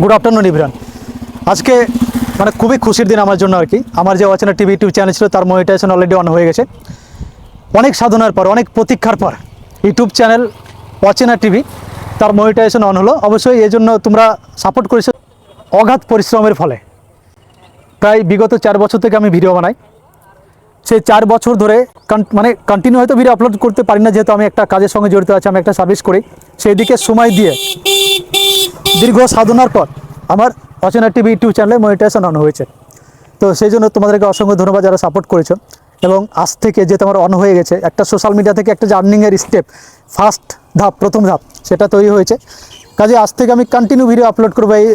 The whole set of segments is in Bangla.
গুড আফটারনুন ইভরান আজকে মানে খুবই খুশির দিন আমার জন্য আর কি। আমার যে অচেনা টিভি ইউটিউব চ্যানেল ছিল, তার মনিটাইজেশন অলরেডি অন হয়ে গেছে। অনেক সাধনার পর, অনেক প্রতীক্ষার পর ইউটিউব চ্যানেল অচেনা টিভি তার মনিটাইজেশন অন হলো। অবশ্যই এই জন্য তোমরা সাপোর্ট করেছ অগাধ পরিশ্রমের ফলে। প্রায় বিগত চার বছর থেকে আমি ভিডিও বানাই। সেই চার বছর ধরে মানে কন্টিনিউ হয়তো ভিডিও আপলোড করতে পারি না, যেহেতু আমি একটা কাজের সঙ্গে জড়িত আছি, আমি একটা সার্ভিস করি। সেই দিকে সময় দিয়ে দীর্ঘ সাধনার পর আমার অচেনা টিভি ইউটিউব চ্যানেলে মনিটাইজেশন অন হয়েছে। তো সেই জন্য তোমাদেরকে অসংখ্য ধন্যবাদ যারা সাপোর্ট করেছ। এবং আজ থেকে যে তোমার অন হয়ে গেছে, একটা সোশ্যাল মিডিয়া থেকে একটা জার্নিংয়ের স্টেপ ফার্স্ট ধাপ, প্রথম ধাপ, সেটা তৈরি হয়েছে। কাজে আজ থেকে আমি কন্টিনিউ ভিডিও আপলোড করব এই,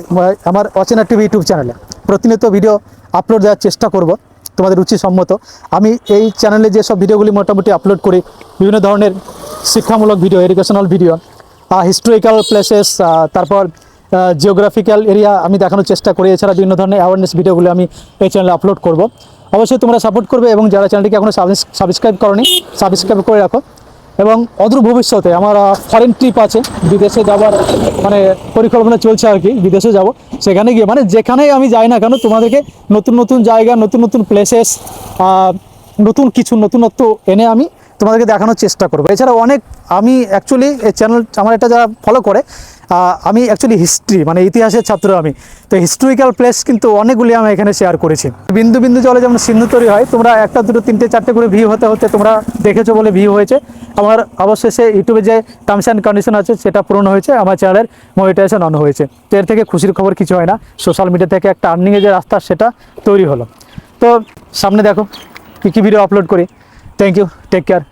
আমার অচেনা টিভি ইউটিউব চ্যানেলে। প্রতিনিয়ত ভিডিও আপলোড দেওয়ার চেষ্টা করব, তোমাদের রুচিসম্মত। আমি এই চ্যানেলে যেসব ভিডিওগুলি মোটামুটি আপলোড করি, বিভিন্ন ধরনের শিক্ষামূলক video educational video historical places তারপর জিওগ্রাফিক্যাল এরিয়া আমি দেখানোর চেষ্টা করি। এছাড়া বিভিন্ন ধরনের অ্যাওয়ারনেস ভিডিওগুলো আমি এই চ্যানেলে আপলোড করব। অবশ্যই তোমরা সাপোর্ট করবে এবং যারা চ্যানেলটিকে এখনও সাবস্ক্রাইব করনি সাবস্ক্রাইব করে রাখো। এবং অদূর ভবিষ্যতে আমার ফরেন ট্রিপ আছে, বিদেশে যাওয়ার মানে পরিকল্পনা চলছে আর কি, বিদেশে যাব। সেখানে গিয়ে মানে যেখানেই আমি যাই না কেন, তোমাদেরকে নতুন নতুন জায়গা, নতুন নতুন প্লেসেস নতুন কিছু, নতুনত্ব এনে আমি তোমাদেরকে দেখানোর চেষ্টা করব। এছাড়া অনেক, আমি অ্যাকচুয়ালি এই চ্যানেল আমার এটা যারা ফলো করে আমি অ্যাকচুয়ালি হিস্ট্রি মানে ইতিহাসের ছাত্র আমি। তো হিস্টোরিক্যাল প্লেস কিন্তু অনেকগুলি আমি এখানে শেয়ার করেছি। বিন্দু বিন্দু জলে যেমন সিন্ধু তৈরি হয়, তোমরা একটা, দুটো, তিনটে, চারটে করে ভিউ হতে হতে তোমরা দেখেছ বলে ভিউ হয়েছে। আমার অবশেষে ইউটিউবে যে টার্মস অ্যান্ড কন্ডিশন আছে, সেটা পূরণ হয়েছে, আমার চ্যানেলের মনিটাইজেশন অন হয়েছে। তো এর থেকে খুশির খবর কিছু হয় না। সোশ্যাল মিডিয়া থেকে একটা আর্নিংয়ের যে রাস্তা, সেটা তৈরি হলো। তো সামনে দেখো, কী কী ভিডিও আপলোড করি। Thank you take care